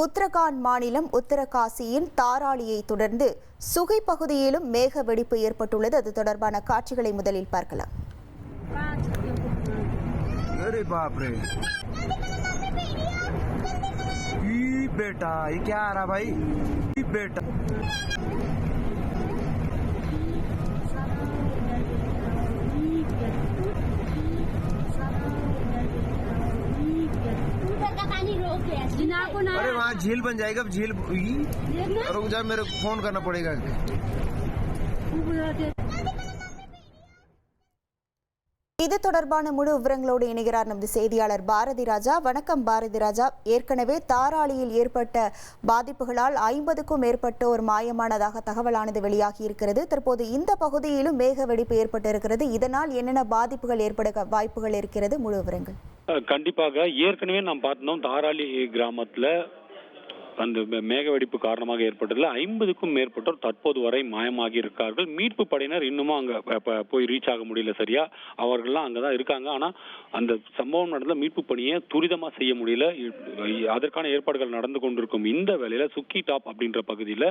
உத்தரகாண்ட் மாநிலம் உத்தரகாசியின் தாராளியை தொடர்ந்து சுகை பகுதியிலும் மேக வெடிப்பு ஏற்பட்டுள்ளது. அது தொடர்பான காட்சிகளை முதலில் பார்க்கலாம். பேட்டா. पानी रोक गया जिना को ना अरे वहाँ झील बन जाएगा अब झील ई, देखना रुक जा मेरे को फोन करना पड़ेगा இது தொடர்பான முழு விவரங்களோடு இணைகிறார் நமது செய்தியாளர் பாரதி ராஜா வணக்கம் பாரதி ராஜா ஏற்கனவே தாராளியில் ஏற்பட்ட பாதிப்புகளால் ஐம்பதுக்கும் மேற்பட்டோர் மாயமானதாக தகவலானது வெளியாகி இருக்கிறது தற்போது இந்த பகுதியிலும் மேக வெடிப்பு ஏற்பட்டிருக்கிறது இதனால் என்னென்ன பாதிப்புகள் ஏற்பட வாய்ப்புகள் இருக்கிறது முழு விவரங்கள் அஹ் கண்டிப்பாக ஏற்கனவே நாம் பார்த்தோம் தாராளி கிராமத்தில் அந்த மேக வெடிப்பு காரணமாக ஏற்பட்டதில் ஐம்பதுக்கும் மேற்பட்டோர் தற்போது வரை மாயமாகி இருக்கார்கள். மீட்பு படையினர் இன்னமும் அங்கே போய் ரீச் ஆக முடியல சரியா? அவர்கள்லாம் அங்கே தான் இருக்காங்க. ஆனால் அந்த சம்பவம் நடந்த மீட்பு பணியை துரிதமாக செய்ய முடியல. அதற்கான ஏற்பாடுகள் நடந்து கொண்டிருக்கும் இந்த வேலையில் சுக்கி டாப் அப்படின்ற பகுதியில்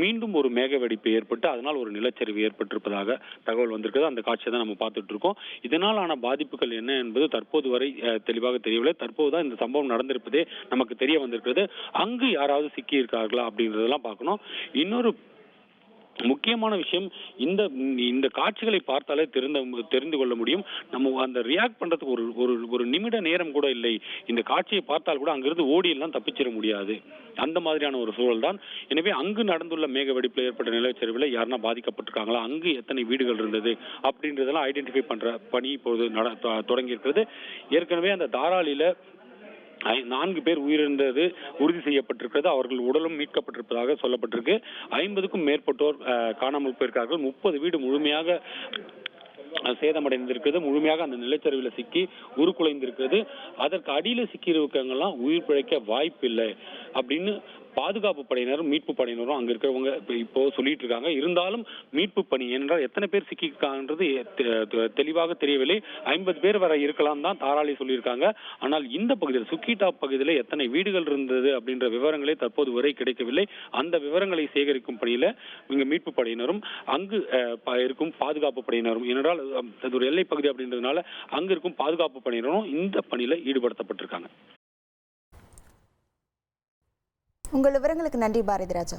மீண்டும் ஒரு மேக வெடிப்பு ஏற்பட்டு அதனால் ஒரு நிலச்சரிவு ஏற்பட்டிருப்பதாக தகவல் வந்திருக்கிறது அந்த காட்சியை தான் நம்ம பார்த்துட்டு இருக்கோம். இதனால் ஆன பாதிப்புகள் என்ன என்பது தற்போது வரை தெளிவாக தெரியவில்லை. தற்போது தான் இந்த சம்பவம் நடந்திருப்பதே நமக்கு தெரிய வந்திருக்கிறது. அங்கு யாராவது சிக்கி இருக்கார்களா அப்படின்றதெல்லாம் பார்க்கணும். இன்னொரு முக்கியமான விஷயம் இந்த இந்த காட்சிகளை பார்த்தாலே தெரிந்த தெரிந்து கொள்ள முடியும். நம்ம அந்த ரியாக்ட் பண்றதுக்கு ஒரு ஒரு ஒரு நிமிட நேரம் கூட இல்லை. இந்த காட்சியை பார்த்தால் கூட அங்கிருந்து ஓடி எல்லாம் தப்பிச்சிட முடியாது. அந்த மாதிரியான ஒரு சூழல் தான். எனவே அங்கு நடந்துள்ள மேக வெடிப்பில் ஏற்பட்ட நிலச்சரிவில் யாருன்னா பாதிக்கப்பட்டிருக்காங்களா? அங்கு எத்தனை வீடுகள் இருந்தது? அப்படின்றதெல்லாம் ஐடென்டிஃபை பண்ற பணி இப்பொழுது நட தொடங்கியிருக்கிறது. தொடங்கி இருக்கிறது ஏற்கனவே அந்த தாராளியில நான்கு பேர் உயிரிழந்தது உறுதி செய்யப்பட்டிருக்கிறது. அவர்கள் உடலும் மீட்கப்பட்டிருப்பதாக சொல்லப்பட்டிருக்கு. ஐம்பதுக்கும் மேற்பட்டோர் காணாமல் போயிருக்கார்கள். முப்பது வீடு முழுமையாக சேதமடைந்திருக்கிறது. முழுமையாக அந்த நிலச்சரிவில் சிக்கி உருக்குலைந்திருக்கிறது. அதற்கு அடியில் சிக்கி இருக்கவங்கலாம் உயிர் பிழைக்க வாய்ப்பில்லை அப்படின்னு பாதுகாப்பு படையினரும் மீட்பு படையினரும் அங்க இருக்கிறவங்க இப்போ சொல்லிட்டு இருக்காங்க. இருந்தாலும் மீட்பு பணி என்றால் எத்தனை பேர் சிக்கியிருக்காங்கன்றது தெளிவாக தெரியவில்லை. ஐம்பது பேர் வரை இருக்கலாம் தான் தாராளி சொல்லியிருக்காங்க. ஆனால் இந்த பகுதியில் சுக்கிட்டா பகுதியில் எத்தனை வீடுகள் இருந்தது அப்படின்ற விவரங்களே தற்போது வரை கிடைக்கவில்லை. அந்த விவரங்களை சேகரிக்கும் பணியில இங்க மீட்பு படையினரும் அங்கு இருக்கும் பாதுகாப்பு படையினரும் ஏனென்றால் அது ஒரு எல்லை பகுதி அப்படின்றதுனால அங்க இருக்கும் பாதுகாப்பு படையினரும் இந்த பணியில ஈடுபடுத்தப்பட்டிருக்காங்க. உங்கள் விவரங்களுக்கு நன்றி பாரதிராஜா